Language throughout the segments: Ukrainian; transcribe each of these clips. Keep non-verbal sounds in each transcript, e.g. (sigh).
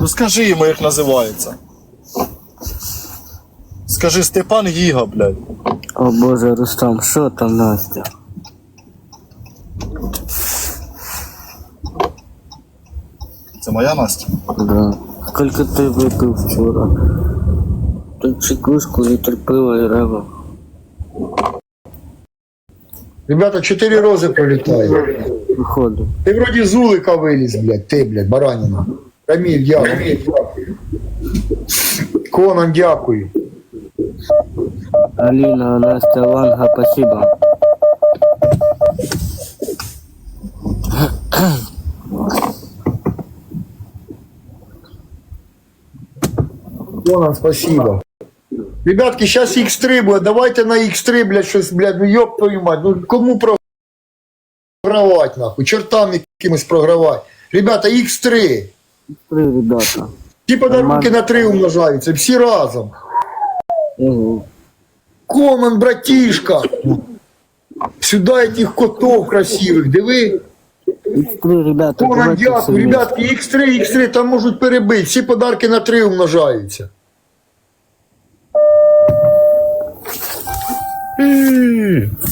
Ну скажи йому, як називається. Скажи Степан Гіга, блядь. О боже, Рустам, що там Настя? Це моя Настя. Да. Скільки ти випив вчора? Тут чекушку, літр пива і рева. Ребята, чотири рози пролітає. Виходить. Ти вроді з улика виліз, блядь, ти, блядь, бараніна. Раміль, дякую. Конан, дякую. Алина, Настя, Ванга, спасибо. Конан, спасибо. Ребятки, сейчас X3 буде, давайте на X3, блядь, щось, блядь, ну ёб твою мать, ну кому програвать, нахуй, чертам якимось програвать. Ребята, X3. Три ребята. Ті подарунки Нормально. на 3 умножаються, всі разом. Ого. Конан, братишка. Сюда этих котов красивых, диви. Три ребята, Конан, давайте дякую. собі. Ребятки, X3, X3, там можуть перебити. Всі подарки на 3 умножаються.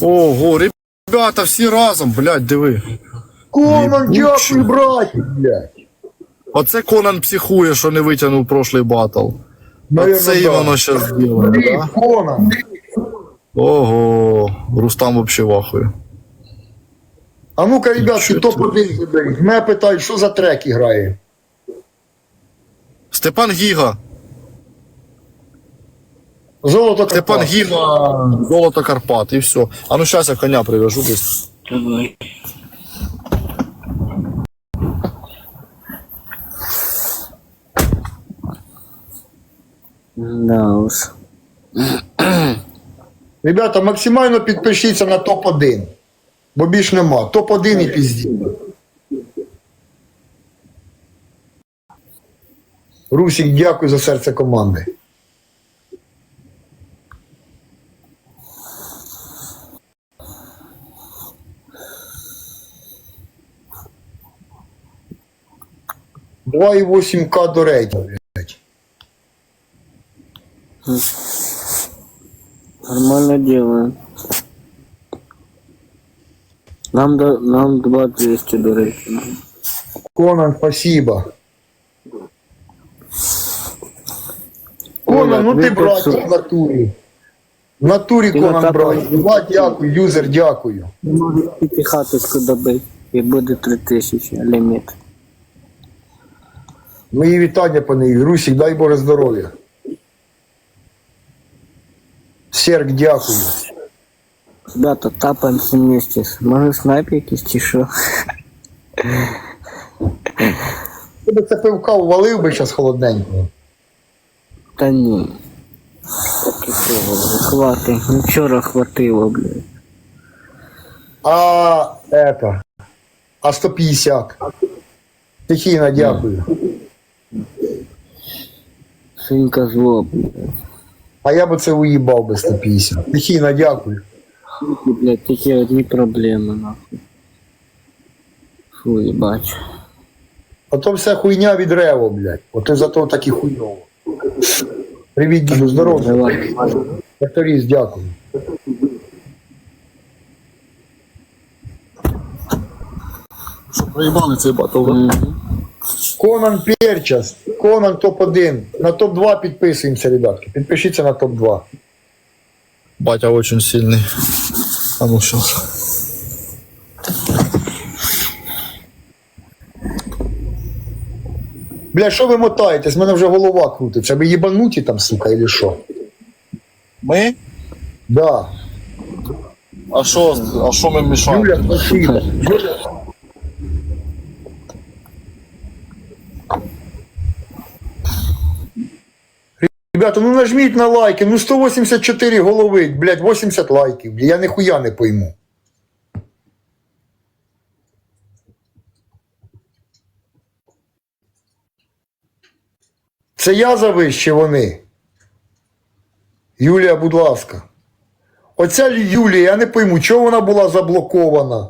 Ого, ребята, всі разом, блядь, диви. Конан, дякую, братик, блядь. Оце Конан психує, що не витягнув прошлий батл. Наверно, Оце і да. воно Блін, да? Конан. Ого, Рустам вообще вахує. А ну-ка, ребятки, Нічого топ-1 заберіть. Мене питають, що за трек грає. Степан Гіга. Золото Степан Карпат. Гіга, золото Карпат, і все. А ну щас я коня привяжу десь. Давай. Да уж. Ребята, максимально підпишіться на топ-1. Бо більш нема. Топ-1 і пізді. Русік, дякую за серце команди. Два і 8 к до рейтингу, блядь. Нормально делаем. Нам, до, нам 2200 до рейтингу. Конан, спасибо. Конан, ну ти ви братик в натурі. В натурі Ти Конан на братик. тапах- Влад, дякую, юзер, дякую. Може тільки хаточку добити. І буде 3000 ліміт. Мої вітання по неї. Русік, дай Боже здоров'я. Серк, дякую. Ребята, тапаємося вместе. Може снайп якийсь чи що? Ти би це пивка увалив би зараз холодненького. Та ні. Таке пиво, вже хватить. Ну, Вчора хватило, блядь. А это. А 150. Стихійно, дякую. Синька зло, блядь. А я би це уїбав би 150. Стихійно, дякую. Блядь, такі одні проблеми, нахуй. Фу, їбать. А то все хуйня від рево, блядь. Ото зато так і хуйово. Привіт, діду, здоров'я. Давай. Тракторист, дякую. Проїбали цей батл, да? Конан Перчас, Конан топ-1. На топ-2 підписуємося, ребятки. Підпишіться на топ-2. Батя очень сильний. А ну що. Бля, що ви мотаєтесь? У Мене вже голова крутиться. Ви їбануті там, сука, или що? Ми? Да. А що, а що ми мішаємо? Юля, спасибо. Юля. Ребята, ну нажміть на лайки. Ну 184 голови, блядь, 80 лайків. Я ніхуя не пойму. Це я завищ чи вони? Юлія, будь ласка. Оця Юлія, я не пойму, чого вона була заблокована.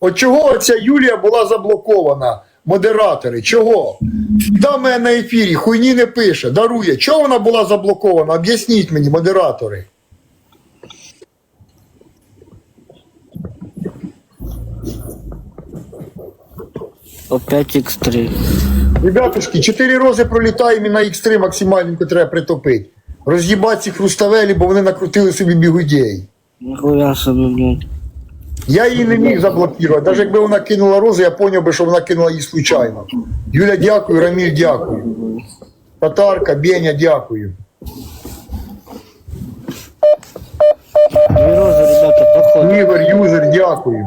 От чого оця Юлія була заблокована? Модератори, чого? Да, мене на ефірі, хуйні не пише, дарує. Чого вона була заблокована? Об'ясніть мені, модератори. Опять X3. Ребятушки, 4 рози пролітаємо і на X3 максимальненько треба притопити. Роз'їбати ці хруставелі, бо вони накрутили собі бігудєй. Нихуя собі, блядь. Я її не міг заблокувати. Навіть якби вона кинула розу, я зрозумів би, що вона кинула її случайно. Юля, дякую, Раміль, дякую. Татарка, Беня, дякую. Ігор, юзер, дякую.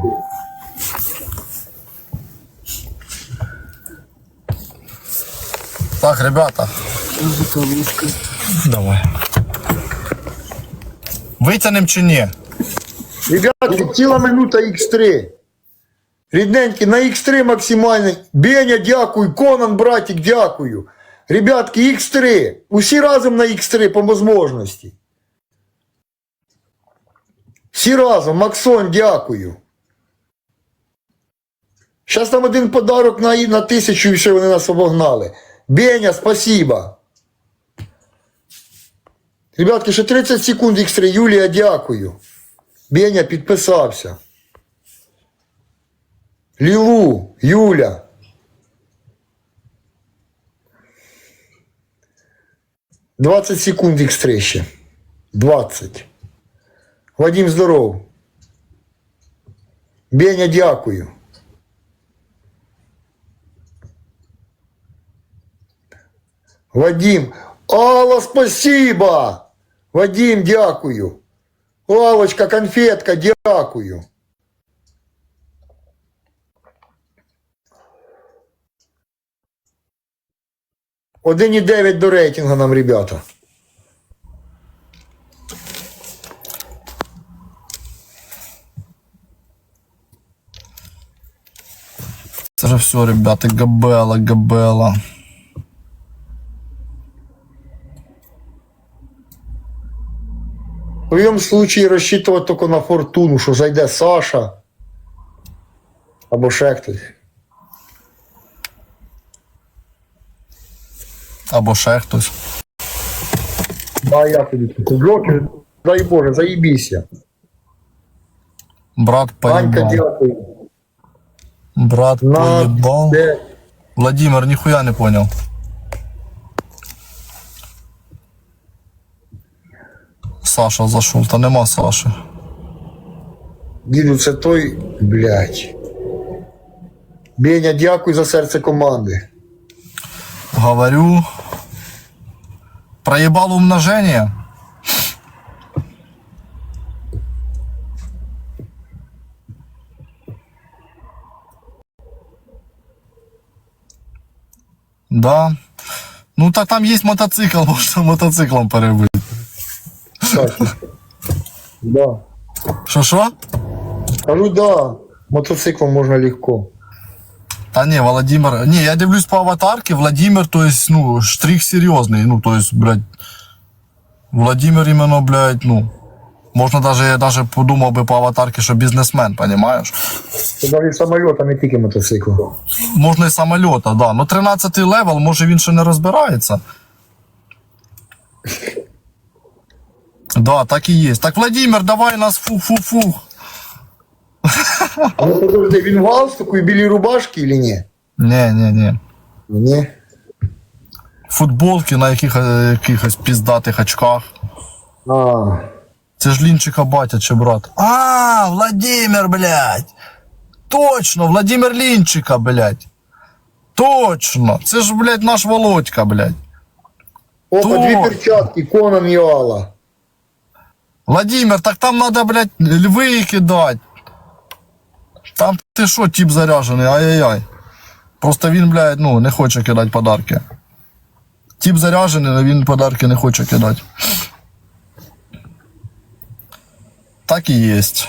Так, ребята, давай. Витягнем чи ні? Ребятки, ціла минута X3. Рідненькі, на X3 максимально. Беня, дякую. Конан, братик, дякую. Ребятки, X3. Усі разом на X3 по можливості. Всі разом, Максон, дякую. Зараз там один подарок на, на тисячу і все вони нас обогнали. Беня, спасибо. Ребятки, ще 30 секунд X3. Юлія, дякую. Беня підписався. Лілу, Юля. Двадцять секунд X3 ще. 20. Вадим, здоров. Беня, дякую. Вадим. Алла, спасибо! Вадим, дякую. Аллочка, конфетка, дякую. Один і дев'ять до рейтингу нам, ребята. Це же все, ребята, габела, габела. В твоєму случаї розчитувати тільки на фортуну, що зайде Саша. Або ще хтось. Або ще хтось. Да, я тобі. Джокер, дай Боже, заїбіся. Брат Анька, поїбав. дякую. Брат На поїбав. де? Владимир, ніхуя не понял. Саша зашел, та нема Саши. Діду, це той, блядь. Беня, дякую за серце команди. Говорю. Проебал умножение. Да. Ну так там есть мотоцикл, (laughs) можно мотоциклом перебить. Саша. Да. Що що? Кажу, да. Мотоциклом можна легко. Та не, Владимир. Не, я дивлюсь по аватарке, Владимир, то есть, ну, штрих серьезный. Ну, то есть, блядь. Владимир именно, блядь, ну. Можно даже, я даже подумал бы по аватарке, что бизнесмен, понимаешь? Це навіть самоліт, а не тільки мотоцикл. Можна і самольота, да. Ну 13 левел, може він ще не розбирається. Да, так і є. Так, Владимир, давай нас фух-фух-фух. А ну подожди, він в галстуку і білій рубашки чи ні? Ні, ні, ні. Ні. Футболки на яких, е, якихось піздатих очках. А, Це ж Лінчика батя чи брат. А, Владимир, блядь. Точно, Владимир Лінчика, блядь. Точно. Це ж, блядь, наш Володька, блядь. Опа, То. дві перчатки, Конан і Алла. Владимир, так там надо, блядь, льви кидать. Там ти що, тип заряжений, ай-яй-яй. Просто він, блядь, ну, не хоче кидати подарки. Тип заряжений, але він подарки не хоче кидати. Так і єсть.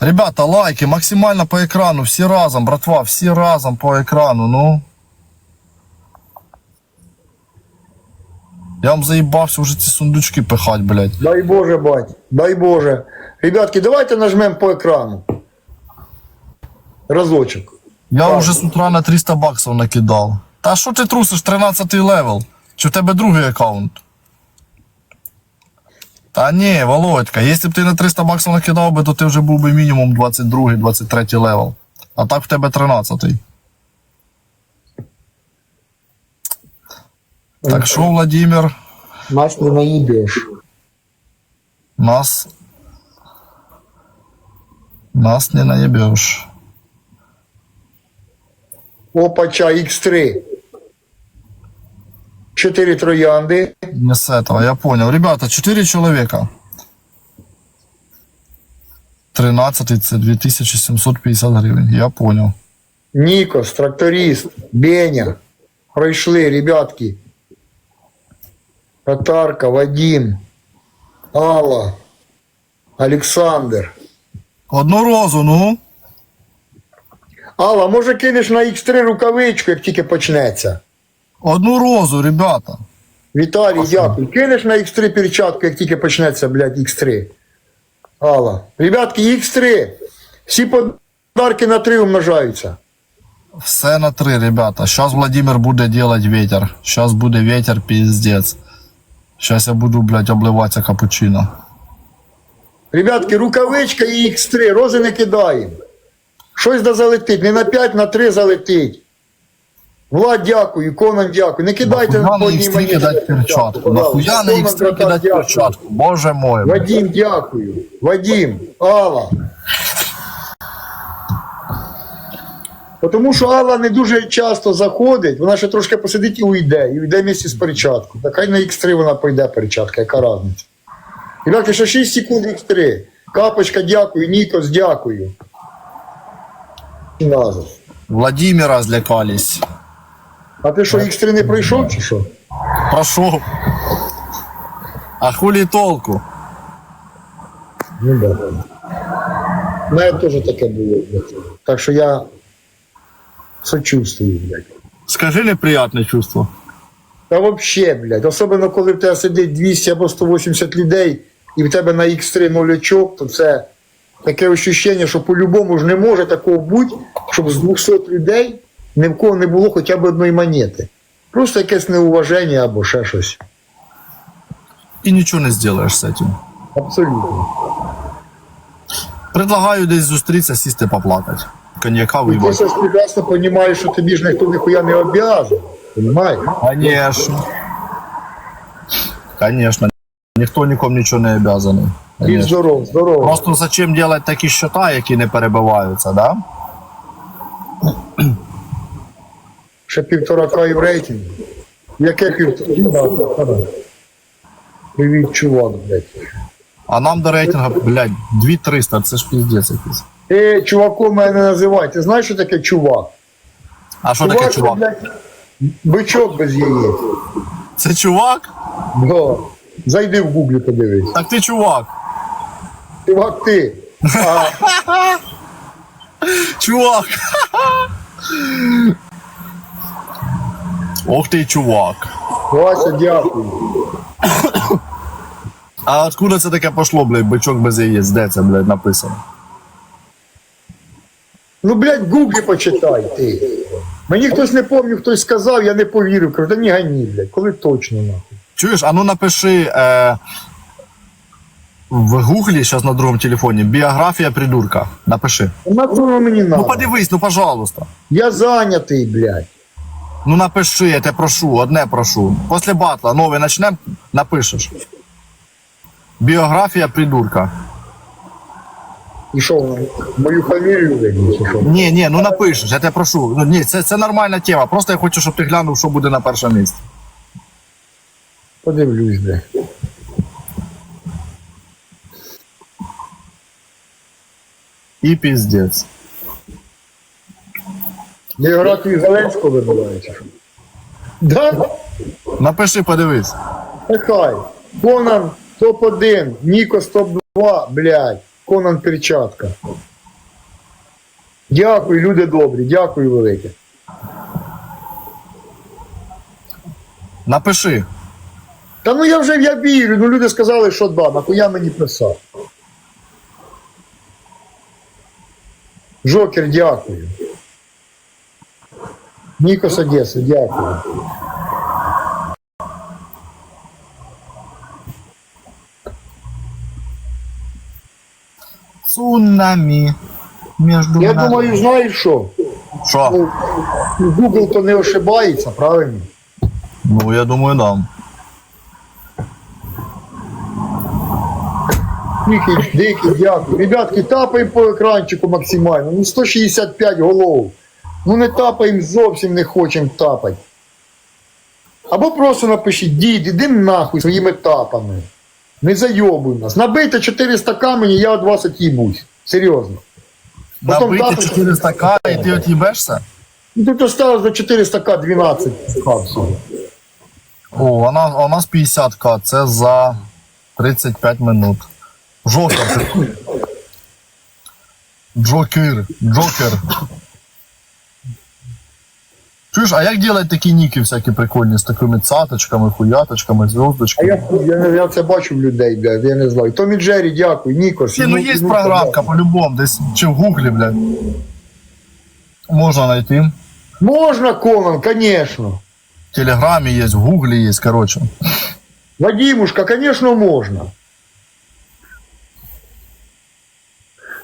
Ребята, лайки максимально по екрану, всі разом, братва, всі разом по екрану, ну. Я вам заїбався вже ці сундучки пихать, блядь. Дай Боже, бать, дай Боже. Ребятки, давайте нажмем по екрану. Разочок. Я вже з утра на 300 баксів накидав. Та що ти трусиш, 13 левел? Чи в тебе другий аккаунт? Та ні, Володька, якщо б ти на 300 баксів накидав би, то ти вже був би мінімум 22-23 левел. А так в тебе 13. Так що, Владимир, Нас не наїбеш. нас. Нас не наебешь. Опача, X3. Чотири троянди. Не с этого, я понял. Ребята, 4 человека. 13 це 2750 гривень. Я понял. Нікос, тракторист, Беня. Пройшли, ребятки. Татарка, Вадим, Алла, Олександр. Одну розу, ну. Алла, може кинеш на X3 рукавичку, як тільки почнеться. Одну розу, ребята. Віталій, дякую. Кинеш на X3 перчатку, як тільки почнеться, блядь, X3. Алла. Ребятки, X3. Всі подарки на 3 умножаються. Все на 3, ребята. Сейчас Владимир буде делать ветер. Сейчас буде ветер, пиздец. Сейчас я буду, блядь, обливатися капучино. Ребятки, рукавичка і X3, рози не кидаємо. Щось да залетить, не на 5, на 3 залетить. Влад, дякую, Конан, дякую. Не кидайте Нахуя на одній X3 монеті. кидать перчатку? Нахуя на Конан, X3 братан, кидать перчатку? Боже мой. блядь. Вадим, дякую. Вадим, Алла. Тому що Алла не дуже часто заходить, вона ще трошки посидить і уйде, і уйде місці з перчаткою. Так хай на X3 вона пойде перчатка, яка разниця. Ребятки, ще 6 секунд X3. Капочка, дякую, Нікос, дякую. І назад. Владимира злякались. А ти що, X3 не пройшов чи що? Прошел. А хули толку? Ну да. Мене теж таке було. Так що я сочувствую, блядь. Скажи неприятное чувство. Та вообще, блядь, особливо коли в тебе сидить 200 або 180 людей, і в тебе на X3 нолячок, то це таке ощущення, що по-любому ж не може такого бути, щоб з 200 людей ні в кого не було хоча б одної монети. Просто якесь неуваження або ще щось. И ничего не сделаешь с этим. Абсолютно. Предлагаю десь зустрітися, сісти поплакати. Коньяка ти вибати. ж прекрасно розумієш, що тобі ж ніхто ніхуя не обов'язаний. Понимаєш? Конечно. Конечно. Ніхто нікому нічого не обязаний. Будь Конечно. здоров. Просто зачем делать такі счета, які не перебиваються, да? Ще півтора К і в рейтингу. Яке півтора? Привіт, чувак, блядь. А нам до рейтингу, блядь, 2300, це ж піздець якийсь. Ти чуваком мене не називай. Ти знаєш, що таке чувак? А що таке це, чувак? блядь, бичок без яєць. Це чувак? Да. Зайди в гуглі, подивись. Так ти чувак. Чувак ти. А, (laughs) Чувак. Ох ти чувак. Вася, дякую. А откуда це таке пошло, блядь, бичок без яєць? Де це, блядь, написано? Ну, блядь, в гуглі почитай ти. Мені хтось не пам'ятаю, хтось сказав, я не повірив. Кажу, ні гані, блядь, коли точно нахуй. Чуєш, а ну напиши е, в гуглі, зараз на другому телефоні, біографія придурка. Напиши. На цьому мені Ну подивись, ну пожалуйста. Я зайнятий, блядь. Ну напиши, я тебе прошу, одне прошу. Після батла новий почнемо, напишеш. Біографія придурка. І що, мою фамілію що? Ні, ні, ну напишеш, я тебе прошу. Ну ні, це, це нормальна тема. Просто я хочу, щоб ти глянув, що буде на першому місці. Подивлюсь, блядь. І піздець. Біографію Зеленського вибиває, чи що? Да? Напиши, подивись. Нехай. Конан топ-1, Нікос топ-2, блядь. Конан перчатка. Дякую, люди добрі, дякую велике. Напиши. Та ну я вже я вірю, ну люди сказали, що да, нахуя мені писав. Жокер, дякую. Нікос Одеса, дякую. Цунамі. Между Я нами. думаю, знаєш що? Що? Ну, Google то не ошибається, правильно? Ну, я думаю, да. Дикий, дикий, дякую. Ребятки, тапаємо по екранчику максимально. Ну 165 голов. Ну не тапаємо зовсім не хочемо тапати. Або просто напишіть, дід, іди нахуй своїми тапами. Не зайобуй нас. Набийте 400 камені, я від вас от'їбусь. Серйозно. Потім Набити тапайте. 400 к і ти от'їбешся? Ну тут осталось до 400 к 12 капсул. О, у нас, у нас 50 к це за 35 минут. Жокер. (coughs) Джокер. Джокер. Чуєш, а як делать такі ніки всякі прикольні з такими цаточками, хуяточками, А зв'язочками? я, я, я це бачу в людей, блядь, я не знаю. Томі Джері, дякую, Нікос. Ні, ну є програмка по-любому, десь чи в гуглі, блядь. Можна знайти. Можна, Конан, конечно. В Телеграмі є, в гуглі є, коротше. Вадимушка, конечно, можна.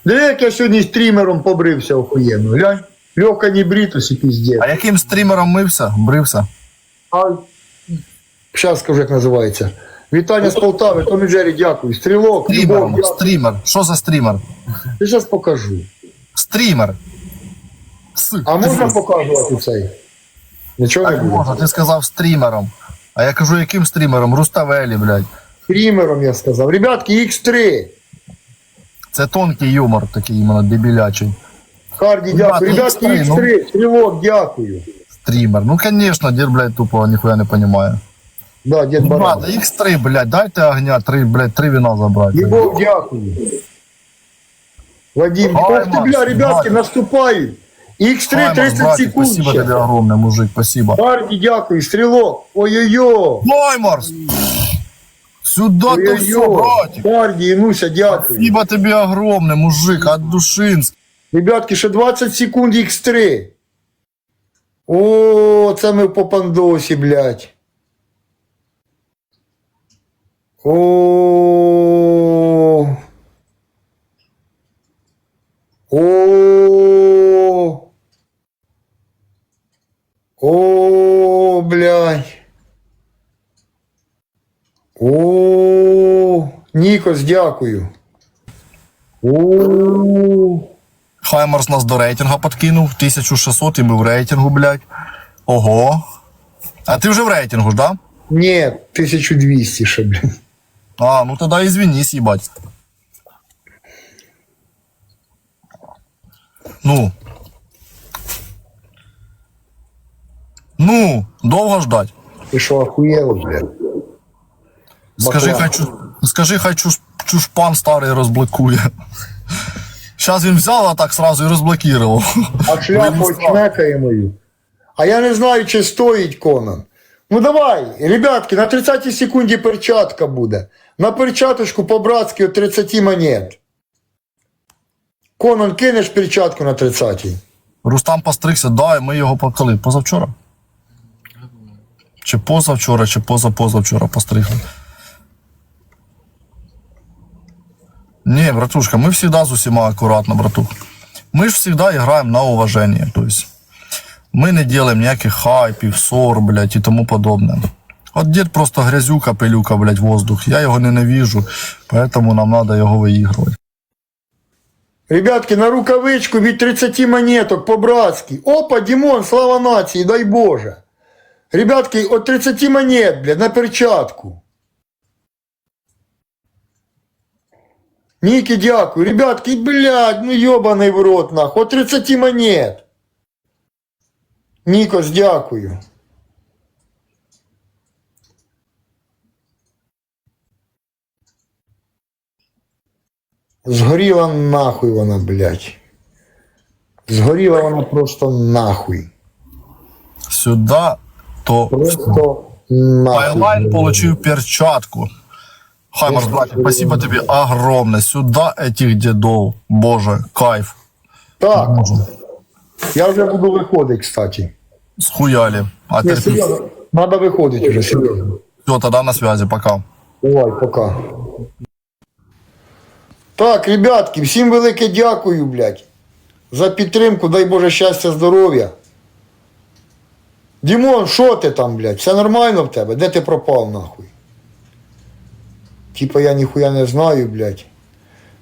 Диви, як я сьогодні стрімером побрився охуєнно. Глянь, легка не бритус і піздець. А яким стрімером мився? Брився? А, Щас скажу, як називається. Вітання з Полтави, Томі Джері, дякую. Стрілок, Любов, дякую. стрімер. Що за стрімер? Я зараз покажу. Стрімер. С. А можна показувати цей? Нічого не Так буде. можна, ти сказав стрімером. А я кажу, яким стрімером? Руставелі, блядь. Стрімером я сказав. Ребятки, X3. Це тонкий юмор, такий іменно дебілячий. Харді, дякую. Ребятки, X3, ну. X3. Стрілок, дякую. Стрімер. Ну, конечно, дід, блядь, тупо ніхуя не понімає. Да, дід Ну, Баран. ладно, X3, блядь, дайте огня, три, блядь, три віна забрати. Любов, дякую. Вадим, Ой, ох ты, бля, ребятки, Макс. наступають. X3 30 братик, секунд Спасибо ще. тобі огромне, мужик, спасибо. Харді, дякую, стрілок. Ой-ой-ой. Ноймарс! Сюда ти все, Ой-ой-ой. братик. Харді, Інуся, дякую. Спасибо тобі огромне, мужик, от душинськ. Ребятки, ще 20 секунд X3. О, це ми в попандосі, блядь. О. О. О, блядь. О, Нікос, дякую. О. Хаймерс нас до рейтинга подкинув, 1600 і ми в рейтингу, блядь. Ого. А ти вже в рейтингу ж, да? Ні, 1200 ще, блін. А, ну тогда извинись, ебать. Ну. Ну, довго ждать. Ти що, охуєв, блядь? Скажи, Баклан. хай, чу- скажи, хай чуш, чушпан старий розблокує. Зараз він взяв, а так сразу і розблокував. А (laughs) шляпу чмекає мою. А я не знаю, чи стоїть Конан. Ну давай, ребятки, на 30 секунді перчатка буде. На перчаточку по-братськи от 30 монет. Конан, кинеш перчатку на 30 Рустам постригся, да, і ми його коли? Позавчора? Чи позавчора, чи позапозавчора постригли. Не, братушка, мы всегда з усіма акуратно, братух. Мы ж всегда играем на уважение. То есть мы не делаем ніяких хайпів, ссор, блядь, і тому подобне. От дід просто грязюка, пилюка, блядь, воздух. Я його ненавижу, поэтому нам надо його виігрувати. Ребятки, на рукавичку від 30 монеток по-братськи. Опа, Дімон, слава нації, дай Боже. Ребятки, от 30 монет, блядь, на перчатку. Ніки, дякую. Ребятки, блядь, ну йобаний в рот, нахуй. От 30 монет. Нікос, дякую. Згоріла нахуй вона, блядь. Згоріла вона просто нахуй. Сюда, то Просто Нахуй. Байлайн получил перчатку. Хаймарс, братик, спасибо тебе огромное. Сюда этих дедов. Боже, кайф. Так, я вже буду виходити, кстати. Схуяли. А Ні, теперь серйозно, треба виходити вже, серйозно. все, тогда на связи, пока. Давай, пока. Так, ребятки, всім велике дякую, блядь. За підтримку, дай Боже щастя, здоров'я. Дімон, що ти там, блядь? Все нормально в тебе? Де ти пропав, нахуй? Типа я ніхуя не знаю, блядь.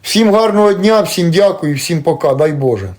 Всім гарного дня, всім дякую, всім пока, дай Боже.